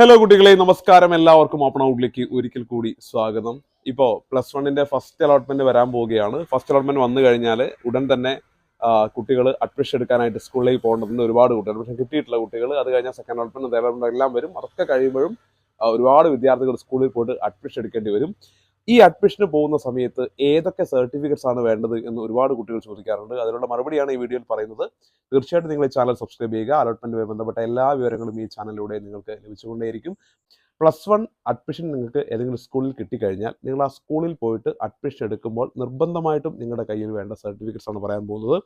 Hello കുട്ടികളെ. നമസ്കാരം. എല്ലാവർക്കും ഓപ്പൺ ഔട്ടിലേക്ക് ഒരിക്കൽ കൂടി സ്വാഗതം. ഇപ്പോൾ പ്ലസ് വണ്ണിന്റെ ഫസ്റ്റ് അലോട്ട്മെന്റ് വരാൻ പോവുകയാണ്. ഫസ്റ്റ് അലോട്ട്മെന്റ് വന്നു കഴിഞ്ഞാൽ ഉടൻ തന്നെ കുട്ടികൾ അഡ്മിഷൻ എടുക്കാനായിട്ട് സ്കൂളിലേക്ക് പോകേണ്ടതുണ്ട്. ഒരുപാട് കുട്ടികൾ അഡ്മിഷൻ കിട്ടിയിട്ടുള്ള കുട്ടികൾ അത് കഴിഞ്ഞാൽ സെക്കൻഡ് അലോട്ട്മെന്റ് തേർഡ് അലോട്ട്മെന്റ് എല്ലാം വരും. അതൊക്കെ കഴിയുമ്പോഴും ഒരുപാട് വിദ്യാർത്ഥികൾ സ്കൂളിൽ പോയിട്ട് അഡ്മിഷൻ എടുക്കേണ്ടി വരും. ഈ അഡ്മിഷന് പോകുന്ന സമയത്ത് ഏതൊക്കെ സർട്ടിഫിക്കറ്റ്സ് ആണ് വേണ്ടത് എന്ന് ഒരുപാട് കുട്ടികൾ ചോദിക്കാറുണ്ട്. അതിനുള്ള മറുപടിയാണ് ഈ വീഡിയോയിൽ പറയുന്നത്. തീർച്ചയായിട്ടും നിങ്ങൾ ഈ ചാനൽ സബ്സ്ക്രൈബ് ചെയ്യുക. അലോട്ട്മെന്റുമായി ബന്ധപ്പെട്ട എല്ലാ വിവരങ്ങളും ഈ ചാനലിലൂടെ നിങ്ങൾക്ക് ലഭിച്ചുകൊണ്ടേയിരിക്കും. പ്ലസ് വൺ അഡ്മിഷൻ നിങ്ങൾക്ക് ഏതെങ്കിലും സ്കൂളിൽ കിട്ടിക്കഴിഞ്ഞാൽ നിങ്ങൾ ആ സ്കൂളിൽ പോയിട്ട് അഡ്മിഷൻ എടുക്കുമ്പോൾ നിർബന്ധമായിട്ടും നിങ്ങളുടെ കയ്യിൽ വേണ്ട സർട്ടിഫിക്കറ്റ്സ് ആണ് പറയാൻ പോകുന്നത്.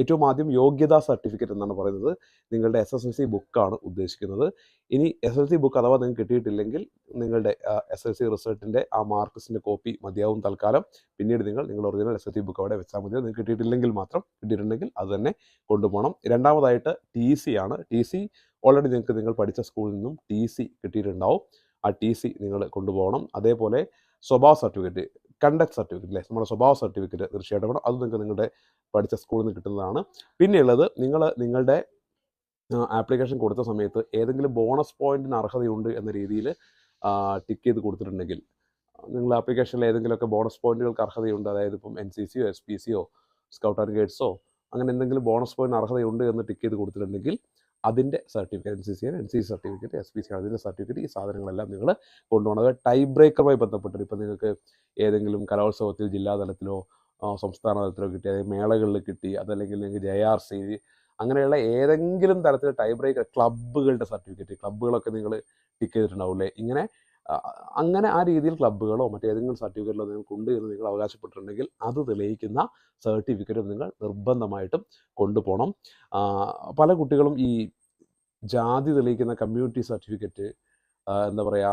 ഏറ്റവും ആദ്യം യോഗ്യതാ സർട്ടിഫിക്കറ്റ് എന്നാണ് പറയുന്നത്. നിങ്ങളുടെ എസ് എസ് എൽ സി ബുക്കാണ് ഉദ്ദേശിക്കുന്നത്. ഇനി എസ് എൽ സി ബുക്ക് അഥവാ നിങ്ങൾക്ക് കിട്ടിയിട്ടില്ലെങ്കിൽ നിങ്ങളുടെ എസ് എൽ സി റിസൾട്ടിന്റെ ആ മാർക്സിന്റെ കോപ്പി മതിയാവും തൽക്കാലം. പിന്നീട് നിങ്ങൾ നിങ്ങളുടെ original S L C book അവിടെ വെച്ചാൽ മതി നിങ്ങൾക്ക് കിട്ടിയിട്ടില്ലെങ്കിൽ മാത്രം കിട്ടിയിട്ടുണ്ടെങ്കിൽ അത് തന്നെ കൊണ്ടുപോകണം. രണ്ടാമതായിട്ട് ടി സി ആണ്. ടി സി ഓൾറെഡി നിങ്ങൾക്ക് നിങ്ങൾ പഠിച്ച സ്കൂളിൽ നിന്നും ടി സി കിട്ടിയിട്ടുണ്ടാവും. ആ ടി സി നിങ്ങൾ കൊണ്ടുപോകണം. അതേപോലെ സ്വഭാവ സർട്ടിഫിക്കറ്റ് കണ്ടക്ട് സർട്ടിഫിക്കറ്റ് അല്ലേ നമ്മുടെ സ്വഭാവ സർട്ടിഫിക്കറ്റ് തീർച്ചയായിട്ടും വേണം. അത് നിങ്ങൾക്ക് നിങ്ങളുടെ പഠിച്ച സ്കൂളിൽ നിന്ന് കിട്ടുന്നതാണ്. പിന്നെയുള്ളത് നിങ്ങൾ നിങ്ങളുടെ ആപ്ലിക്കേഷൻ കൊടുത്ത സമയത്ത് ഏതെങ്കിലും ബോണസ് പോയിന്റിന് അർഹതയുണ്ട് എന്ന രീതിയിൽ ടിക്ക് ചെയ്ത് കൊടുത്തിട്ടുണ്ടെങ്കിൽ നിങ്ങൾ ആപ്ലിക്കേഷനിൽ ഏതെങ്കിലുമൊക്കെ ബോണസ് പോയിന്റുകൾക്ക് അർഹതയുണ്ട്. അതായത് ഇപ്പം എൻ സി സിയോ എസ് പി സിയോ സ്കൗട്ട് ആൻഡ് ഗൈഡ്സോ അങ്ങനെ എന്തെങ്കിലും ബോണസ് പോയിന്റ് അർഹതയുണ്ട് എന്ന് ടിക്ക് ചെയ്ത് കൊടുത്തിട്ടുണ്ടെങ്കിൽ അതിന്റെ certificate N C C N C certificate S P C അതിന്റെ സർട്ടിഫിക്കറ്റ് ഈ സാധനങ്ങളെല്ലാം നിങ്ങൾ കൊണ്ടുപോകണം. അത് ടൈ ബ്രേക്കറുമായി ബന്ധപ്പെട്ടിട്ട് ഇപ്പം നിങ്ങൾക്ക് ഏതെങ്കിലും കലോത്സവത്തിൽ ജില്ലാതലത്തിലോ സംസ്ഥാന തലത്തിലോ കിട്ടി അല്ലെങ്കിൽ മേളകളിൽ കിട്ടി അതല്ലെങ്കിൽ ജെ ആർ സി അങ്ങനെയുള്ള ഏതെങ്കിലും തരത്തിൽ ടൈ ബ്രേക്കർ ക്ലബ്ബുകളുടെ സർട്ടിഫിക്കറ്റ് ക്ലബ്ബുകളൊക്കെ നിങ്ങൾ ടിക്ക് ചെയ്തിട്ടുണ്ടാവില്ലേ? ഇങ്ങനെ അങ്ങനെ ആ രീതിയിൽ ക്ലബ്ബുകളോ മറ്റേതെങ്കിലും സർട്ടിഫിക്കറ്റിലോ നിങ്ങൾക്കുണ്ട് എന്ന് നിങ്ങൾ അവകാശപ്പെട്ടിട്ടുണ്ടെങ്കിൽ അത് തെളിയിക്കുന്ന സർട്ടിഫിക്കറ്റും നിങ്ങൾ നിർബന്ധമായിട്ടും കൊണ്ടുപോകണം. പല കുട്ടികളും ഈ ജാതി തെളിയിക്കുന്ന കമ്മ്യൂണിറ്റി സർട്ടിഫിക്കറ്റ് എന്താ പറയുക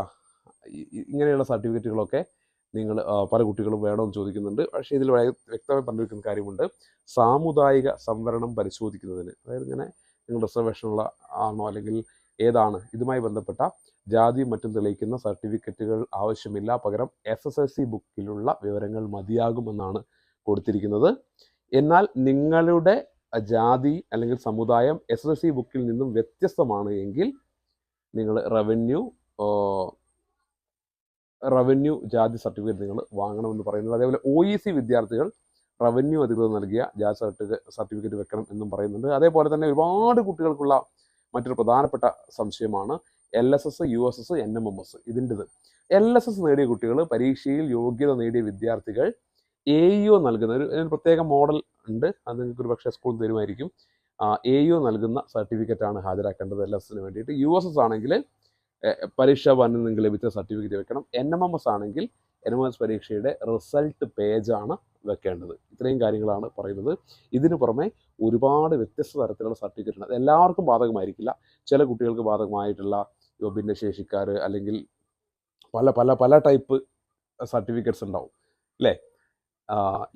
ഇങ്ങനെയുള്ള സർട്ടിഫിക്കറ്റുകളൊക്കെ നിങ്ങൾ പല കുട്ടികളും വേണമെന്ന് ചോദിക്കുന്നുണ്ട്. പക്ഷേ ഇതിൽ വ്യക്തമായി പറഞ്ഞിരിക്കുന്ന കാര്യമുണ്ട്. സാമുദായിക സംവരണം പരിശോധിക്കുന്നതിന് അതായത് ഇങ്ങനെ നിങ്ങൾ റിസർവേഷനുള്ള ആണോ അല്ലെങ്കിൽ ഏതാണ് ഇതുമായി ബന്ധപ്പെട്ട ജാതി മറ്റും തെളിയിക്കുന്ന സർട്ടിഫിക്കറ്റുകൾ ആവശ്യമില്ല. പകരം എസ് എസ് എൽ സി ബുക്കിലുള്ള വിവരങ്ങൾ മതിയാകുമെന്നാണ് കൊടുത്തിരിക്കുന്നത്. എന്നാൽ നിങ്ങളുടെ ജാതി അല്ലെങ്കിൽ സമുദായം എസ് എസ് എൽ സി ബുക്കിൽ നിന്നും വ്യത്യസ്തമാണ് എങ്കിൽ നിങ്ങൾ റവന്യൂ റവന്യൂ ജാതി സർട്ടിഫിക്കറ്റ് നിങ്ങൾ വാങ്ങണമെന്ന് പറയുന്നത്. അതേപോലെ ഒ ഇ സി വിദ്യാർത്ഥികൾ റവന്യൂ അധികൃതർ നൽകിയ ജാതി സർട്ടിഫിക്കറ്റ് സർട്ടിഫിക്കറ്റ് വെക്കണം എന്നും പറയുന്നുണ്ട്. അതേപോലെ തന്നെ ഒരുപാട് കുട്ടികൾക്കുള്ള മറ്റൊരു പ്രധാനപ്പെട്ട സംശയമാണ് L S S U S S N M M S ഇതിന്റെത്. L S S നേടിയ കുട്ടികൾ പരീക്ഷയിൽ യോഗ്യത നേടിയ വിദ്യാർത്ഥികൾ എ യു നൽകുന്ന ഒരു പ്രത്യേക മോഡൽ ഉണ്ട്. അത് നിങ്ങൾക്ക് ഒരു പക്ഷേ സ്കൂൾ തരുമായിരിക്കും. എ യു നൽകുന്ന സർട്ടിഫിക്കറ്റാണ് ഹാജരാക്കേണ്ടത് എൽ എസ് എസിന് വേണ്ടിയിട്ട്. യു എസ് എസ് ആണെങ്കിൽ പരീക്ഷാ ഭവനിൽ നിങ്ങൾക്ക് ലഭിച്ച സർട്ടിഫിക്കറ്റ് വെക്കണം. എൻ എം എം എസ് ആണെങ്കിൽ എൻ എം എസ് പരീക്ഷയുടെ റിസൾട്ട് പേജാണ് വെക്കേണ്ടത്. ഇത്രയും കാര്യങ്ങളാണ് പറയുന്നത്. ഇതിനു പുറമെ ഒരുപാട് വ്യത്യസ്ത തരത്തിലുള്ള സർട്ടിഫിക്കറ്റ് ഉണ്ട് എല്ലാവർക്കും ബാധകമായിരിക്കില്ല. ചില കുട്ടികൾക്ക് ബാധകമായിട്ടുള്ള ഭിന്നശേഷിക്കാർ അല്ലെങ്കിൽ പല പല പല ടൈപ്പ് സർട്ടിഫിക്കറ്റ്സ് ഉണ്ടാവും. അല്ലേ?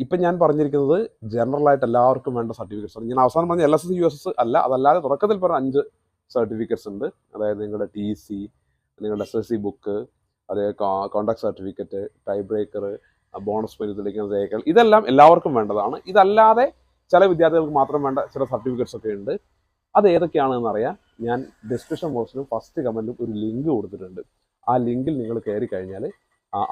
ഇപ്പം ഞാൻ പറഞ്ഞിരിക്കുന്നത് ജനറലായിട്ട് എല്ലാവർക്കും വേണ്ട സർട്ടിഫിക്കറ്റ്സ് ആണ്. ഞാൻ അവസാനം പറഞ്ഞ L S S U S S അല്ല. അതല്ലാതെ തുടക്കത്തിൽ പറഞ്ഞ അഞ്ച് സർട്ടിഫിക്കറ്റ്സ് ഉണ്ട്. അതായത് നിങ്ങളുടെ ടി സി നിങ്ങളുടെ എസ് എസ് സി ബുക്ക് അതേ conduct certificate tie breaker bonus point തെളിയിക്കുന്ന രേഖകൾ ഇതെല്ലാം എല്ലാവർക്കും വേണ്ടതാണ്. ഇതല്ലാതെ ചില വിദ്യാർത്ഥികൾക്ക് മാത്രം വേണ്ട ചില സർട്ടിഫിക്കറ്റ്സ് ഒക്കെ ഉണ്ട്. അത് ഏതൊക്കെയാണെന്ന് അറിയാൻ ഞാൻ ഡിസ്ക്രിപ്ഷൻ ബോക്സിലും ഫസ്റ്റ് കമന്റും ഒരു ലിങ്ക് കൊടുത്തിട്ടുണ്ട്. ആ ലിങ്കിൽ നിങ്ങൾ കയറി കഴിഞ്ഞാൽ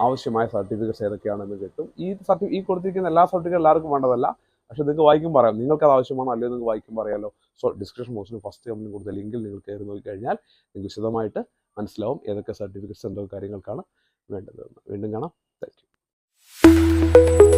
ആവശ്യമായ സർട്ടിഫിക്കറ്റ്സ് ഏതൊക്കെയാണെന്ന് കിട്ടും. ഈ സർട്ടിഫി ഈ കൊടുത്തിരിക്കുന്ന എല്ലാ സർട്ടിഫിക്കറ്റ് എല്ലാവർക്കും വേണ്ടതല്ല. പക്ഷേ നിങ്ങൾക്ക് വായിക്കും പറയാം. നിങ്ങൾക്ക് അത് ആവശ്യമാണോ അല്ലെങ്കിൽ നിങ്ങൾക്ക് വായിക്കും പറയാമല്ലോ സോ ഡിസ്ക്രിപ്ഷൻ ബോക്സിൽ ഫസ്റ്റ് കമ്പനി കൊടുത്ത ലിങ്കിൽ നിങ്ങൾ കയറി നോക്കിക്കഴിഞ്ഞാൽ നിങ്ങൾക്ക് വിശദമായിട്ട് മനസ്സിലാവും ഏതൊക്കെ സർട്ടിഫിക്കറ്റ്സ് എന്തൊക്കെ കാര്യങ്ങൾക്കാണ് വേണ്ടത് വീണ്ടും കാണാം. Thank you